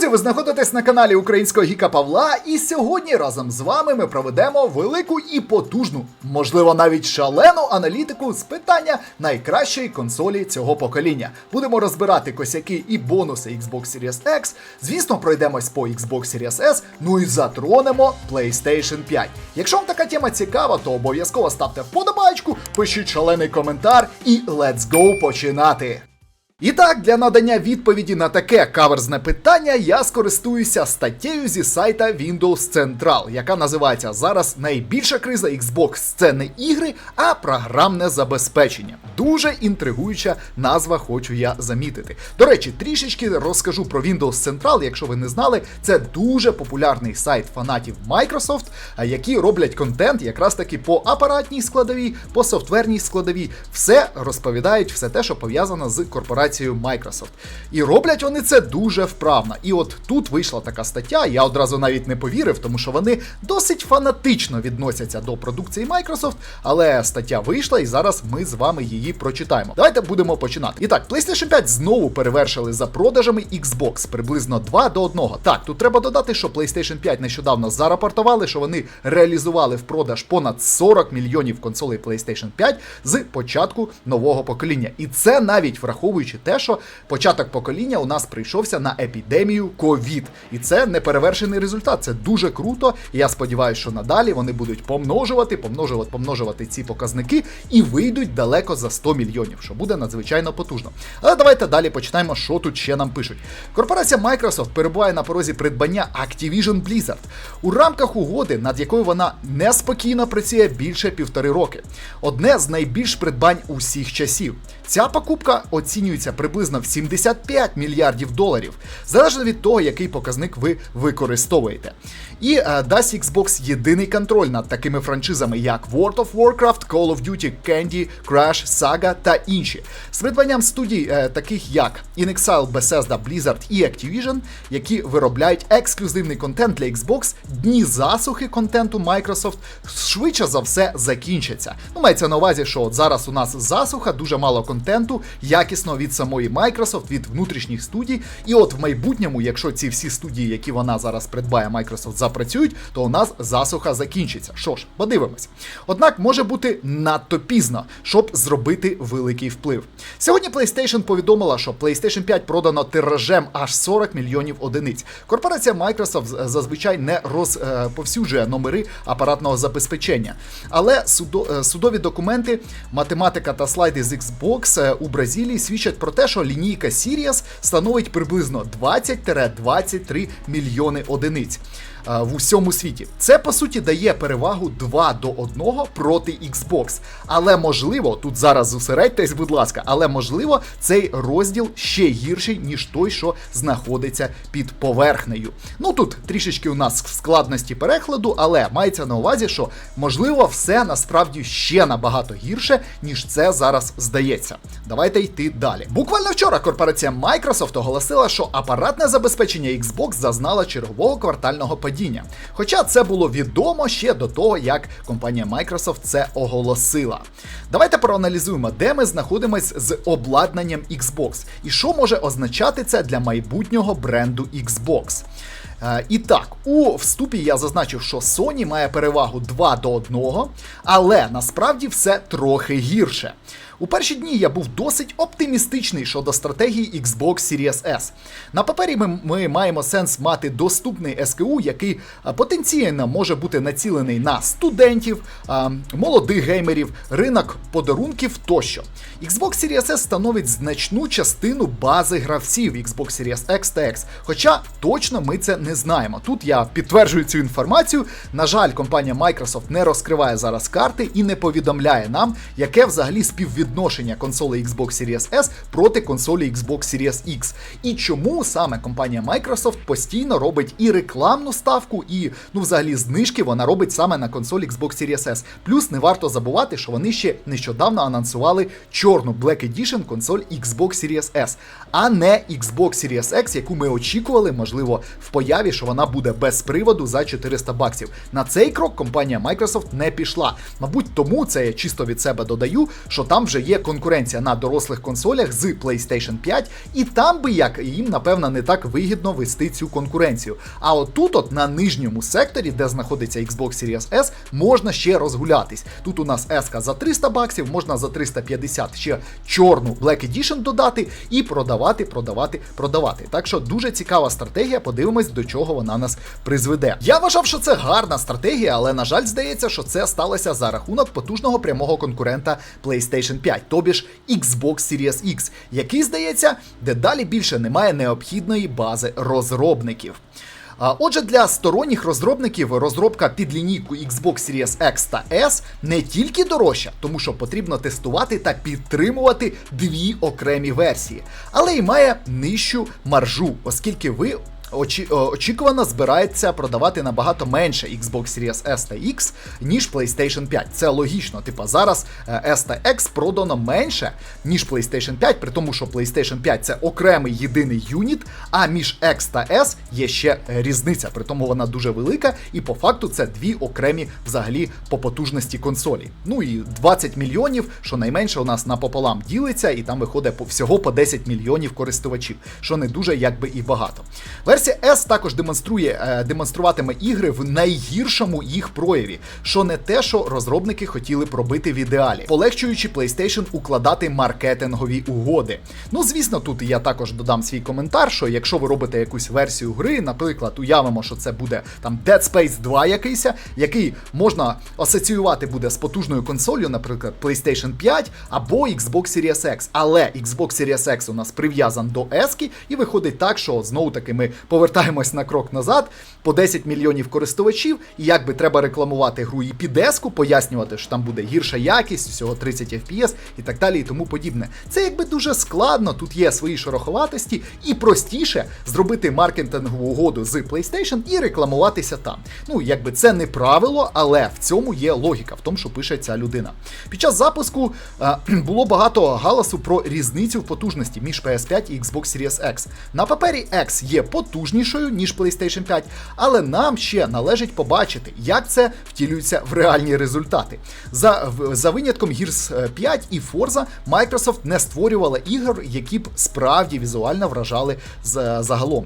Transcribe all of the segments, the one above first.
Друзі, ви знаходитесь на каналі Українського Гіка Павла, і сьогодні разом з вами ми проведемо велику і потужну, можливо, навіть шалену аналітику з питання найкращої консолі цього покоління. Будемо розбирати косяки і бонуси Xbox Series X. Звісно, пройдемось по Xbox Series S, ну і затронемо PlayStation 5. Якщо вам така тема цікава, то обов'язково ставте вподобайку, пишіть шалений коментар і let's go починати. І так, для надання відповіді на таке каверзне питання я скористуюся статтєю зі сайта Windows Central, яка називається зараз найбільша криза Xbox це не ігри, а програмне забезпечення. Дуже інтригуюча назва, хочу я замітити. До речі, трішечки розкажу про Windows Central, якщо ви не знали, це дуже популярний сайт фанатів Microsoft, які роблять контент якраз таки по апаратній складовій, по софтверній складовій. Все розповідають, все те, що пов'язано з корпорацією Microsoft. І роблять вони це дуже вправно. І от тут вийшла така стаття, я одразу навіть не повірив, тому що вони досить фанатично відносяться до продукції Microsoft, але стаття вийшла, і зараз ми з вами її прочитаємо. Давайте будемо починати. І так, PlayStation 5 знову перевершили за продажами Xbox приблизно 2 до 1. Так, тут треба додати, що PlayStation 5 нещодавно зарапортували, що вони реалізували в продаж понад 40 мільйонів консолей PlayStation 5 з початку нового покоління. І це навіть враховуючи те, що початок покоління у нас прийшовся на епідемію COVID. І це неперевершений результат. Це дуже круто. І я сподіваюся, що надалі вони будуть помножувати, помножувати, помножувати ці показники і вийдуть далеко за 100 мільйонів, що буде надзвичайно потужно. Але давайте далі починаємо, що тут ще нам пишуть. Корпорація Microsoft перебуває на порозі придбання Activision Blizzard у рамках угоди, над якою вона неспокійно працює більше півтори роки. Одне з найбільш придбань усіх часів. Ця покупка оцінюється приблизно в 75 мільярдів доларів, залежно від того, який показник ви використовуєте. І е, дасть Xbox єдиний контроль над такими франшизами, як World of Warcraft, Call of Duty, Candy, Crash, Saga та інші. З придбанням студій, е, таких як InXile, Bethesda, Blizzard і Activision, які виробляють ексклюзивний контент для Xbox, дні засухи контенту Microsoft швидше за все закінчаться. Ну, мається на увазі, що от зараз у нас засуха, дуже мало контенту, якісно від самої Microsoft, від внутрішніх студій. І от в майбутньому, якщо ці всі студії, які вона зараз придбає, Microsoft запрацюють, то у нас засуха закінчиться. Що ж, подивимось. Однак може бути надто пізно, щоб зробити великий вплив. Сьогодні PlayStation повідомила, що PlayStation 5 продано тиражем аж 40 мільйонів одиниць. Корпорація Microsoft зазвичай не розповсюджує номери апаратного забезпечення. Але е, судові документи, математика та слайди з Xbox е, у Бразилії свідчать про те, що лінійка Sirius становить приблизно 20-23 мільйони одиниць. Е, В усьому світі це по суті дає перевагу 2 до 1 проти Xbox. Але можливо, тут зараз зосередьтесь, будь ласка, але можливо, цей розділ ще гірший, ніж той, що знаходиться під поверхнею. Ну тут трішечки у нас складності перекладу, але мається на увазі, що можливо все насправді ще набагато гірше, ніж це зараз здається. Давайте йти далі. Буквально вчора корпорація Microsoft оголосила, що апаратне забезпечення Xbox зазнало чергового квартального падіння. Хоча це було відомо ще до того, як компанія Microsoft це оголосила. Давайте проаналізуємо, де ми знаходимось з обладнанням Xbox і що може означати це для майбутнього бренду Xbox. Е, І так, у вступі я зазначив, що Sony має перевагу 2 до 1, але насправді все трохи гірше. У перші дні я був досить оптимістичний щодо стратегії Xbox Series S. На папері ми, ми маємо сенс мати доступний СКУ, який потенційно може бути націлений на студентів, молодих геймерів, ринок подарунків тощо. Xbox Series S становить значну частину бази гравців Xbox Series X та X, хоча точно ми це не знаємо. Тут я підтверджую цю інформацію. На жаль, компанія Microsoft не розкриває зараз карти і не повідомляє нам, яке взагалі співвідношення консолей Xbox Series S проти консолі Xbox Series X. І чому саме компанія Microsoft постійно робить і рекламну ставку, і ну взагалі знижки вона робить саме на консолі Xbox Series S. Плюс не варто забувати, що вони ще нещодавно анонсували чорну Black Edition консоль Xbox Series S, а не Xbox Series X, яку ми очікували, можливо, в появі, що вона буде без приводу за 400 баксів. На цей крок компанія Microsoft не пішла. Мабуть, тому це я чисто від себе додаю, що там вже є конкуренція на дорослих консолях з PlayStation 5, і там би як їм, напевно, не так вигідно вести цю конкуренцію. А отут, от на нижньому секторі, де знаходиться Xbox Series S, можна ще розгулятись. Тут у нас S за 300 баксів, можна за 350 ще чорну Black Edition додати і продавати, продавати, продавати. Так що дуже цікава стратегія. Подивимось, до чого вона нас призведе. Я вважав, що це гарна стратегія, але на жаль, здається, що це сталося за рахунок потужного прямого конкурента PlayStation 5, тобі ж Xbox Series X, який здається, дедалі більше немає необхідної бази розробників. Отже, для сторонніх розробників розробка під лінійку Xbox Series X та S не тільки дорожча, тому що потрібно тестувати та підтримувати дві окремі версії, але й має нижчу маржу, оскільки ви очі, очікувано збирається продавати набагато менше Xbox Series S та X, ніж PlayStation 5. Це логічно. Типа зараз е, S та X продано менше, ніж PlayStation 5, при тому, що PlayStation 5 це окремий єдиний юніт, а між X та S є ще е, різниця. При тому вона дуже велика, і по факту це дві окремі взагалі по потужності консолі. Ну і 20 мільйонів, що найменше у нас напополам ділиться, і там виходить всього по 10 мільйонів користувачів, що не дуже якби і багато. Версія S також демонструє, е, демонструватиме ігри в найгіршому їх прояві, що не те, що розробники хотіли б робити в ідеалі, полегшуючи PlayStation укладати маркетингові угоди. Ну, звісно, тут я також додам свій коментар, що якщо ви робите якусь версію гри, наприклад, уявимо, що це буде там Dead Space 2 якийсь, який можна асоціювати буде з потужною консолью, наприклад, PlayStation 5 або Xbox Series X. Але Xbox Series X у нас прив'язан до S, і виходить так, що знову таки ми повертаємось на крок назад по 10 мільйонів користувачів, і якби треба рекламувати гру і під еску, пояснювати, що там буде гірша якість, всього 30 FPS і так далі, і тому подібне. Це якби дуже складно, тут є свої шероховатості, і простіше зробити маркетингову угоду з PlayStation і рекламуватися там. Ну, якби це не правило, але в цьому є логіка, в тому, що пише ця людина. Під час запуску е, було багато галасу про різницю в потужності між PS5 і Xbox Series X. На папері X є потужнішою, ніж PlayStation 5, але нам ще належить побачити, як це втілюється в реальні результати. За, за винятком Gears 5 і Forza, Microsoft не створювала ігор, які б справді візуально вражали загалом.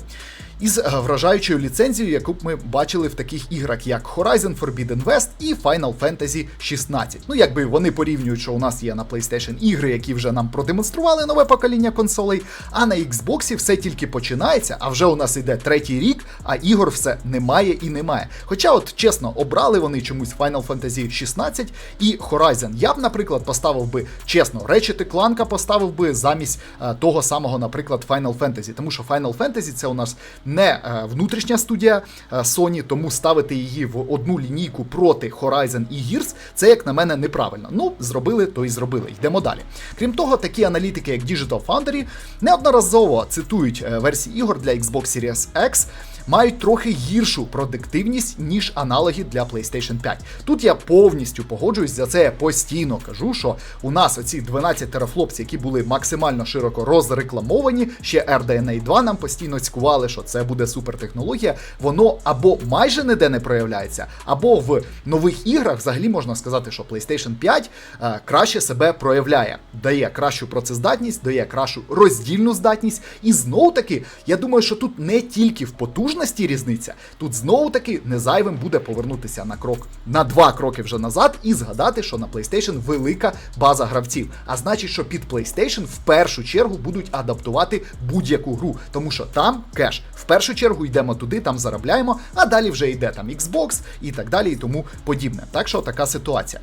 Із е, вражаючою ліцензією, яку б ми бачили в таких іграх, як Horizon Forbidden West і Final Fantasy 16. Ну, якби вони порівнюють, що у нас є на PlayStation ігри, які вже нам продемонстрували нове покоління консолей, а на Xbox все тільки починається, а вже у нас іде третій рік, а ігор все немає і немає. Хоча, от чесно, обрали вони чомусь Final Fantasy 16 і Horizon. Я б, наприклад, поставив би чесно, Ratchet Clank поставив би замість е, того самого, наприклад, Final Fantasy, тому що Final Fantasy це у нас не е, внутрішня студія е, Sony, тому ставити її в одну лінійку проти Horizon і Gears, це, як на мене, неправильно. Ну, зробили, то і зробили. Йдемо далі. Крім того, такі аналітики, як Digital Foundry, неодноразово цитують е, версії ігор для Xbox Series X. Мають трохи гіршу продуктивність, ніж аналоги для PlayStation 5. Тут я повністю погоджуюсь за це. Я постійно кажу, що у нас оці 12 терафлопс, які були максимально широко розрекламовані, ще RDNA 2 нам постійно цькували, що це буде супертехнологія. Воно або майже ніде не проявляється, або в нових іграх взагалі можна сказати, що PlayStation 5 е, краще себе проявляє, дає кращу працездатність, дає кращу роздільну здатність. І знову таки, я думаю, що тут не тільки в потужності різниця, тут знову таки не зайвим буде повернутися на крок на два кроки вже назад і згадати, що на PlayStation велика база гравців. А значить, що під PlayStation в першу чергу будуть адаптувати будь-яку гру, тому що там кеш. В першу чергу йдемо туди, там заробляємо, а далі вже йде там Xbox і так далі, і тому подібне. Так що така ситуація.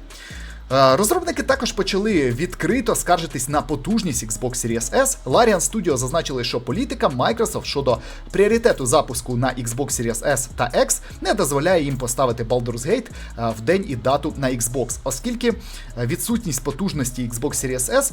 Е, Розробники також почали відкрито скаржитись на потужність Xbox Series S. Larian Studio зазначили, що політика Microsoft щодо пріоритету запуску на Xbox Series S та X не дозволяє їм поставити Baldur's Gate е, в день і дату на Xbox, оскільки е, відсутність потужності Xbox Series S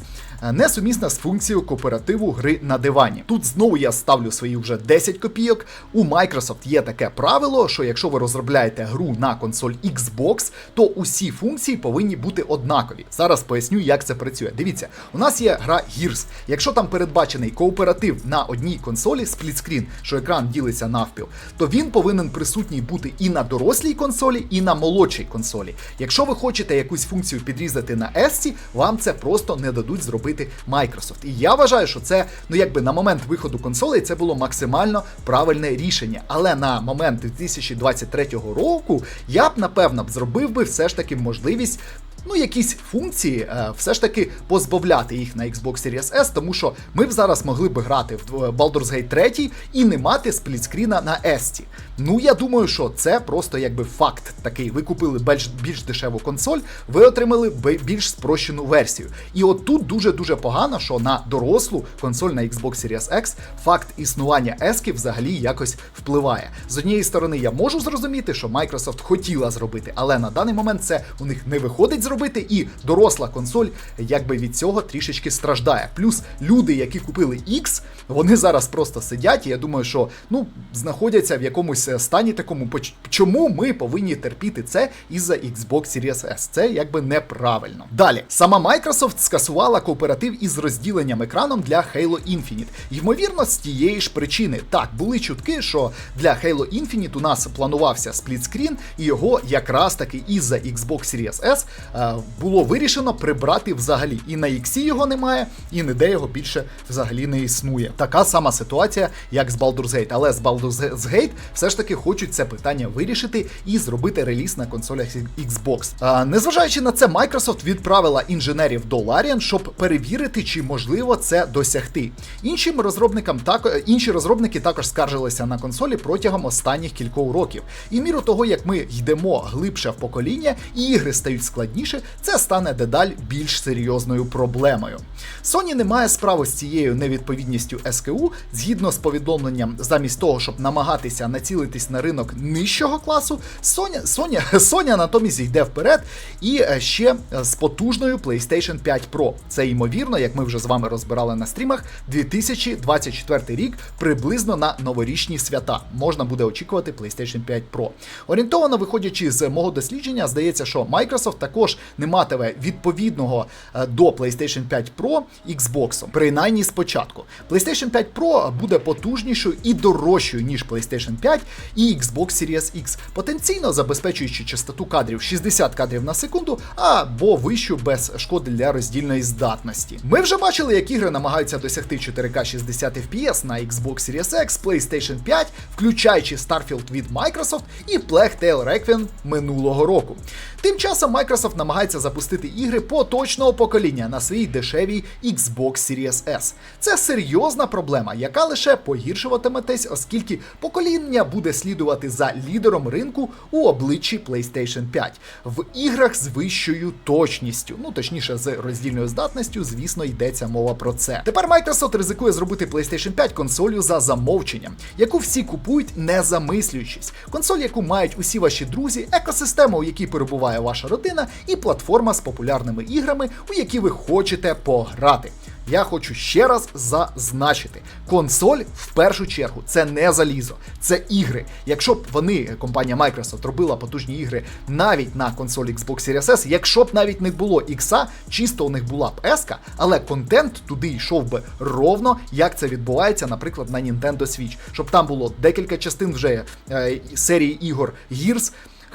не сумісна з функцією кооперативу гри на дивані. Тут знову я ставлю свої вже 10 копійок. У Microsoft є таке правило, що якщо ви розробляєте гру на консоль Xbox, то усі функції повинні бути однакові. Зараз поясню, як це працює. Дивіться, у нас є гра Gears. Якщо там передбачений кооператив на одній консолі, сплітскрін, що екран ділиться навпіл, то він повинен присутній бути і на дорослій консолі, і на молодшій консолі. Якщо ви хочете якусь функцію підрізати на S, вам це просто не дадуть зробити Microsoft. І я вважаю, що це, ну якби на момент виходу консолей, це було максимально правильне рішення. Але на момент 2023 року я б напевно б зробив би все ж таки можливість. Ну, якісь функції е, все ж таки позбавляти їх на Xbox Series S, тому що ми б зараз могли б грати в е, Baldur's Gate 3 і не мати сплітскріна на S. Ну, я думаю, що це просто якби факт такий. Ви купили більш, більш дешеву консоль, ви отримали більш спрощену версію. І от тут дуже-дуже погано, що на дорослу консоль на Xbox Series X факт існування S взагалі якось впливає. З однієї сторони, я можу зрозуміти, що Microsoft хотіла зробити, але на даний момент це у них не виходить зробити, і доросла консоль якби від цього трішечки страждає. Плюс люди, які купили X, вони зараз просто сидять, і я думаю, що ну знаходяться в якомусь е, стані такому. Чому ми повинні терпіти це із-за Xbox Series S? Це якби неправильно. Далі, сама Microsoft скасувала кооператив із розділенням екраном для Halo Infinite. Ймовірно, з тієї ж причини. Так, були чутки, що для Halo Infinite у нас планувався сплітскрін, і його якраз таки із-за Xbox Series S е, було вирішено прибрати взагалі. І на X його немає, і ніде його більше взагалі не існує. Така сама ситуація, як з Baldur's Gate. Але з Baldur's Gate все ж таки хочуть це питання вирішити і зробити реліз на консолях Xbox. А, незважаючи на це, Microsoft відправила інженерів до Larian, щоб перевірити, чи можливо це досягти. Іншим розробникам так інші розробники також скаржилися на консолі протягом останніх кількох років. І міру того, як ми йдемо глибше в покоління і ігри стають складніше, це стане дедаль більш серйозною проблемою. Sony не має справи з цією невідповідністю СКУ, згідно з повідомленням, замість того, щоб намагатися націлитись на ринок нижчого класу, Sony, Sony, Sony натомість йде вперед і е, ще е, з потужною PlayStation 5 Pro. Це ймовірно, як ми вже з вами розбирали на стрімах, 2024 рік приблизно на новорічні свята. Можна буде очікувати PlayStation 5 Pro. Орієнтовано виходячи з мого дослідження, здається, що Microsoft також не матиме відповідного е, до PlayStation 5 Pro Xbox, принаймні спочатку. PlayStation 5 Pro буде потужнішою і дорожчою, ніж PlayStation 5 і Xbox Series X, потенційно забезпечуючи частоту кадрів 60 кадрів на секунду або вищу без шкоди для роздільної здатності. Ми вже бачили, як ігри намагаються досягти 4К 60 FPS на Xbox Series X, PlayStation 5, включаючи Starfield від Microsoft і Plague Tale Requiem минулого року. Тим часом Microsoft намагається запустити ігри поточного покоління на своїй дешевій Xbox Series S. Це серйозна проблема, яка лише погіршуватиметься, оскільки покоління буде слідувати за лідером ринку у обличчі PlayStation 5 в іграх з вищою точністю, ну точніше з роздільною здатністю, звісно, йдеться мова про це. Тепер Microsoft ризикує зробити PlayStation 5 консолью за замовченням, яку всі купують не замислюючись. Консоль, яку мають усі ваші друзі, екосистема, у якій перебуває ваша родина, і платформа з популярними іграми, у які ви хочете пограти. Я хочу ще раз зазначити: консоль в першу чергу це не залізо, це ігри. Якщо б вони, компанія Microsoft, робила потужні ігри навіть на консолі Xbox Series S, якщо б навіть не було X, чисто у них була б S, але контент туди йшов би ровно, як це відбувається, наприклад, на Nintendo Switch, щоб там було декілька частин вже е, серії ігор Gears,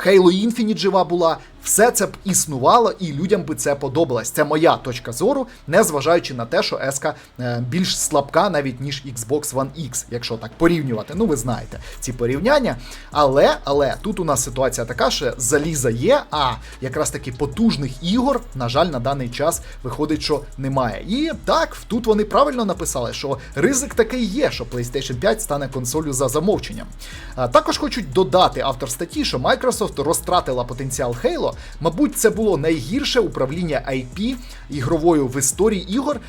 Halo Infinite жива була. Все це б існувало і людям би це подобалось. Це моя точка зору, незважаючи на те, що еска е, більш слабка навіть ніж Xbox One X, якщо так порівнювати. Ну ви знаєте ці порівняння. Але але тут у нас ситуація така, що заліза є, а якраз таки потужних ігор, на жаль, на даний час виходить, що немає. І так, тут вони правильно написали, що ризик такий є, що PlayStation 5 стане консолю за замовченням. Також хочуть додати автор статті, що Microsoft розтратила потенціал Halo. Мабуть, це було найгірше управління IP ігровою в історії ігор,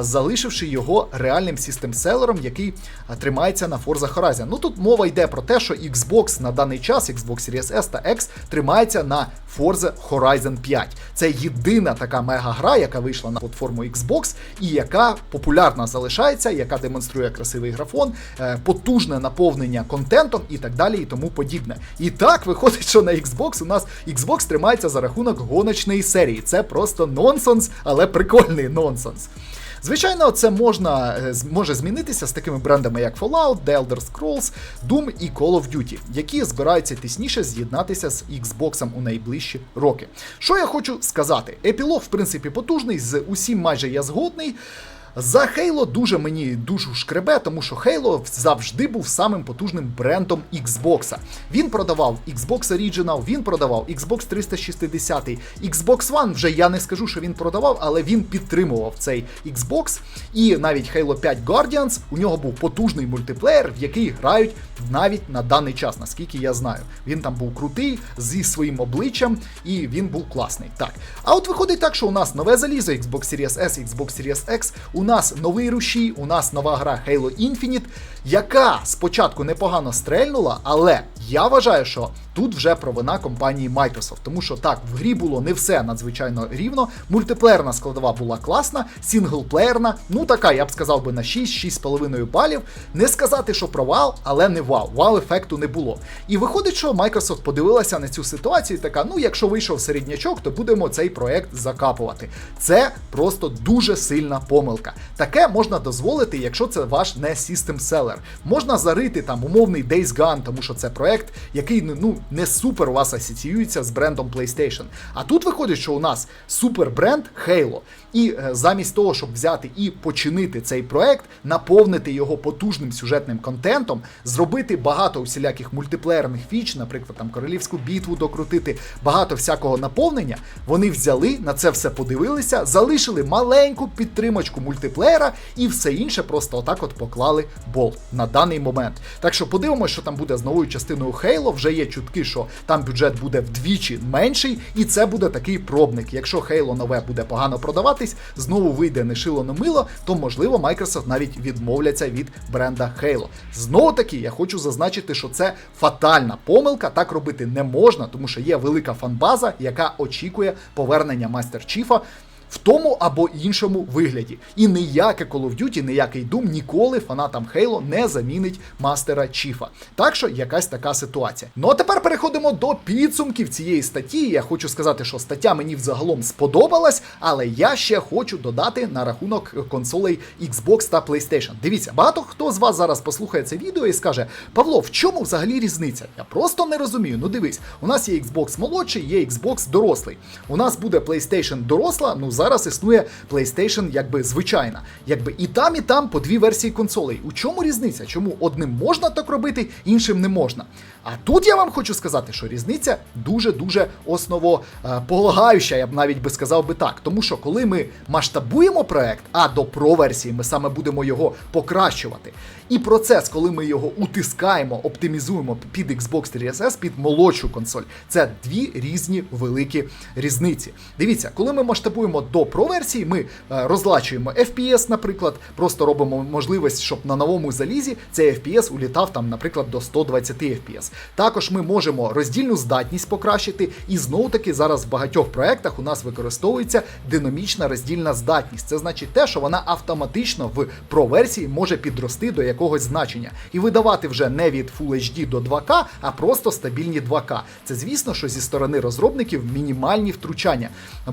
залишивши його реальним систем-селером, який тримається на Forza Horizon. Ну тут мова йде про те, що Xbox на даний час, Xbox Series S та X, тримається на Forza Horizon 5. Це єдина така мега-гра, яка вийшла на платформу Xbox і яка популярна залишається, яка демонструє красивий графон, е, потужне наповнення контентом і так далі, і тому подібне. І так виходить, що на Xbox у нас Xbox тримає піднімається за рахунок гоночної серії. Це просто нонсенс, але прикольний нонсенс. Звичайно, це можна е, може змінитися з такими брендами, як Fallout, The Elder Scrolls, Doom і Call of Duty, які збираються тісніше з'єднатися з Xbox у найближчі роки. Що я хочу сказати? Епілог, в принципі, потужний, з усім майже я згодний. За Halo дуже мені душу шкребе, тому що Halo завжди був самим потужним брендом Xbox. Він продавав Xbox Original, він продавав Xbox 360, Xbox One вже я не скажу, що він продавав, але він підтримував цей Xbox. І навіть Halo 5 Guardians у нього був потужний мультиплеєр, в який грають навіть на даний час, наскільки я знаю. Він там був крутий зі своїм обличчям, і він був класний. Так. А от виходить так, що у нас нове залізо Xbox Series S, Xbox Series X, у нас новий рушій, у нас нова гра Halo Infinite, яка спочатку непогано стрельнула, але я вважаю, що тут вже провина компанії Microsoft, тому що так, в грі було не все надзвичайно рівно. Мультиплеєрна складова була класна, сінглплеєрна, ну така, я б сказав би на 6-6,5 балів. Не сказати, що провал, але не вау. Вау-ефекту не було. І виходить, що Microsoft подивилася на цю ситуацію і така: ну, якщо вийшов середнячок, то будемо цей проект закапувати. Це просто дуже сильна помилка. Таке можна дозволити, якщо це ваш не system seller. Можна зарити там умовний Days Gone, тому що це проект, який ну не супер у вас асоціюється з брендом PlayStation. А тут виходить, що у нас супер бренд Halo. І е, замість того, щоб взяти і починити цей проект, наповнити його потужним сюжетним контентом, зробити багато усіляких мультиплеєрних фіч, наприклад, там королівську битву докрутити, багато всякого наповнення. Вони взяли на це все подивилися, залишили маленьку підтримочку мультиплеєра і все інше просто отак от поклали бол на даний момент. Так що подивимося, що там буде з новою частиною Halo. Вже є чутки, що там бюджет буде вдвічі менший, і це буде такий пробник. Якщо Halo нове буде погано продаватись, знову вийде не шило, не мило, то можливо Microsoft навіть відмовляться від бренда Halo. Знову таки, я хочу зазначити, що це фатальна помилка. Так робити не можна, тому що є велика фанбаза, яка очікує повернення Мастер Чіфа. В тому або іншому вигляді. І ніяке Call of Duty, ніякий Doom ніколи фанатам Halo не замінить мастера Чіфа. Так що якась така ситуація. Ну а тепер переходимо до підсумків цієї статті. Я хочу сказати, що стаття мені взагалом сподобалась, але я ще хочу додати на рахунок консолей Xbox та PlayStation. Дивіться, багато хто з вас зараз послухає це відео і скаже: Павло, в чому взагалі різниця? Я просто не розумію. Ну дивись, у нас є Xbox молодший, є Xbox дорослий. У нас буде PlayStation доросла. Ну зараз існує PlayStation якби звичайна. Якби і там, і там по дві версії консолей. У чому різниця? Чому одним можна так робити, іншим не можна? А тут я вам хочу сказати, що різниця дуже-дуже основополагаюча, я б навіть би сказав би так. Тому що коли ми масштабуємо проект, а до Pro версії ми саме будемо його покращувати. І процес, коли ми його утискаємо, оптимізуємо під Xbox Series S, під молодшу консоль, це дві різні великі різниці. Дивіться, коли ми масштабуємо до Pro версії, ми е, розлачуємо FPS, наприклад, просто робимо можливість, щоб на новому залізі цей FPS улітав там, наприклад, до 120 FPS. Також ми можемо роздільну здатність покращити, і знову таки зараз в багатьох проектах у нас використовується динамічна роздільна здатність. Це значить те, що вона автоматично в Pro версії може підрости до якогось значення і видавати вже не від Full HD до 2К, а просто стабільні 2К. Це звісно, що зі сторони розробників мінімальні втручання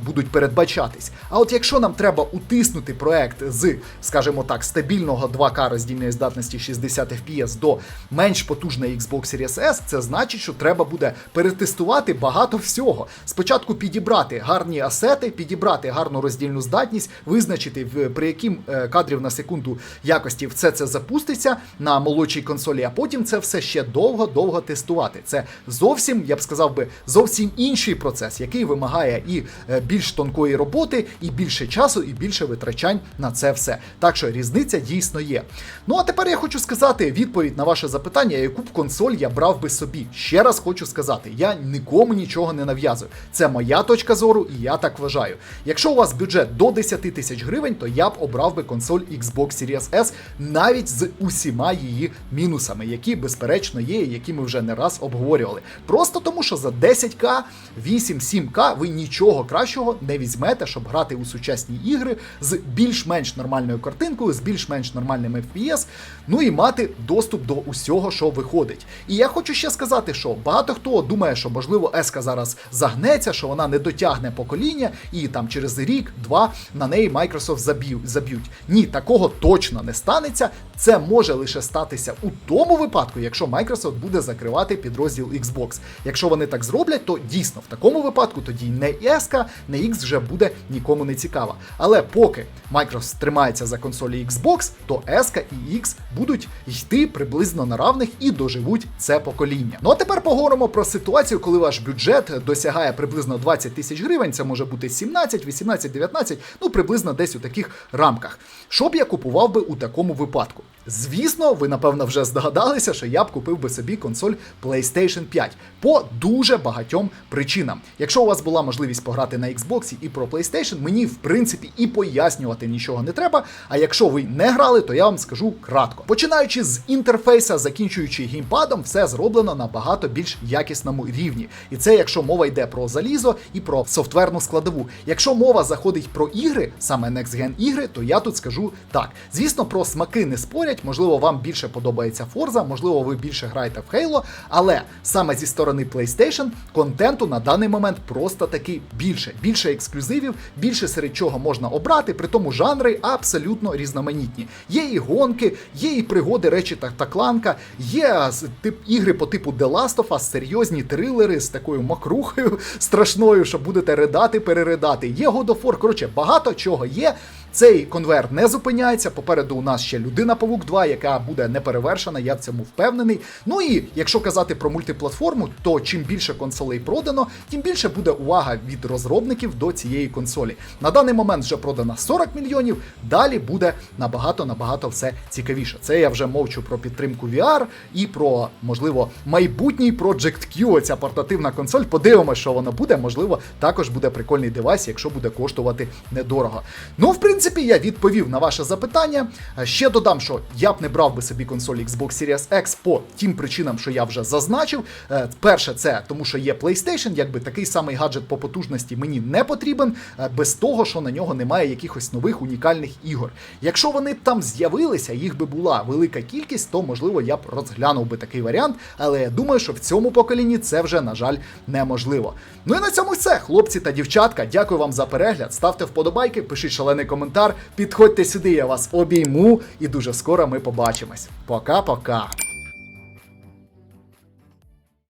будуть передбачатись. А от якщо нам треба утиснути проект з, скажімо так, стабільного 2К роздільної здатності 60 FPS до менш потужної Xbox Series S, це значить, що треба буде перетестувати багато всього. Спочатку підібрати гарні асети, підібрати гарну роздільну здатність, визначити при яким е, кадрів на секунду якості все це запуститься на молодшій консолі, а потім це все ще довго-довго тестувати. Це зовсім, я б сказав би, зовсім інший процес, який вимагає і е, більш тонкої роботи, і більше часу, і більше витрачань на це все. Так що різниця дійсно є. Ну а тепер я хочу сказати відповідь на ваше запитання, яку б консоль я брав би собі. Ще раз хочу сказати, я нікому нічого не нав'язую. Це моя точка зору, і я так вважаю. Якщо у вас бюджет до 10 тисяч гривень, то я б обрав би консоль Xbox Series S навіть з усіма її мінусами, які безперечно є, і які ми вже не раз обговорювали. Просто тому, що за 10к, 8-7к ви нічого кращого не візьмете, щоб грати у сучасні ігри з більш-менш нормальною картинкою, з більш-менш нормальним FPS, ну і мати доступ до усього, що виходить. І я хочу ще сказати, що багато хто думає, що можливо еска зараз загнеться, що вона не дотягне покоління, і там через рік-два на неї Microsoft заб'ю, заб'ють. Ні, такого точно не станеться. Це може лише статися у тому випадку, якщо Microsoft буде закривати підрозділ Xbox. Якщо вони так зроблять, то дійсно в такому випадку тоді не еска, не X вже буде нікому не цікава. Але поки Microsoft тримається за консолі Xbox, то S і X будуть йти приблизно на равних і доживуть це покоління. Ну а тепер поговоримо про ситуацію, коли ваш бюджет досягає приблизно 20 тисяч гривень. Це може бути 17, 18, 19, ну приблизно десь у таких рамках. Що б я купував би у такому випадку? Звісно, ви напевно вже здогадалися, що я б купив би собі консоль PlayStation 5 по дуже багатьом причинам. Якщо у вас була можливість пограти на Xbox і про PlayStation, мені в принципі і пояснювати нічого не треба. А якщо ви не грали, то я вам скажу кратко. Починаючи з інтерфейса, закінчуючи геймпадом, все зроблено на багато більш якісному рівні. І це якщо мова йде про залізо і про софтверну складову. Якщо мова заходить про ігри, саме Next Gen ігри, то я тут скажу так. Звісно, про смаки не спорять. Можливо, вам більше подобається Forza, можливо, ви більше граєте в Halo, але саме зі сторони PlayStation контенту на даний момент просто таки більше. Більше ексклюзивів, більше серед чого можна обрати, при тому жанри абсолютно різноманітні. Є і гонки, є і пригоди речі та кланка, є тип ігри по типу The Last of Us, серйозні трилери з такою макрухою страшною, що будете ридати, переридати. Є God of War, коротше, багато чого є. Цей конверт не зупиняється. Попереду у нас ще людина Павук 2, яка буде неперевершена, я в цьому впевнений. Ну і якщо казати про мультиплатформу, то чим більше консолей продано, тим більше буде увага від розробників до цієї консолі. На даний момент вже продано 40 мільйонів. Далі буде набагато набагато все цікавіше. Це я вже мовчу про підтримку VR і про можливо майбутній Project Q, ця портативна консоль. Подивимося, що воно буде. Можливо, також буде прикольний девайс, якщо буде коштувати недорого. Ну, в принципі, я відповів на ваше запитання. Е, Ще додам, що я б не брав би собі консоль Xbox Series X по тим причинам, що я вже зазначив. Е, Перше, це тому, що є PlayStation, якби такий самий гаджет по потужності мені не потрібен, е, без того, що на нього немає якихось нових унікальних ігор. Якщо вони б там з'явилися, їх би була велика кількість, то можливо я б розглянув би такий варіант. Але я думаю, що в цьому поколінні це вже, на жаль, неможливо. Ну і на цьому все, хлопці та дівчатка. Дякую вам за перегляд. Ставте вподобайки, пишіть шалений коментар. Підходьте сюди, я вас обійму, і дуже скоро ми побачимось. Пока-пока.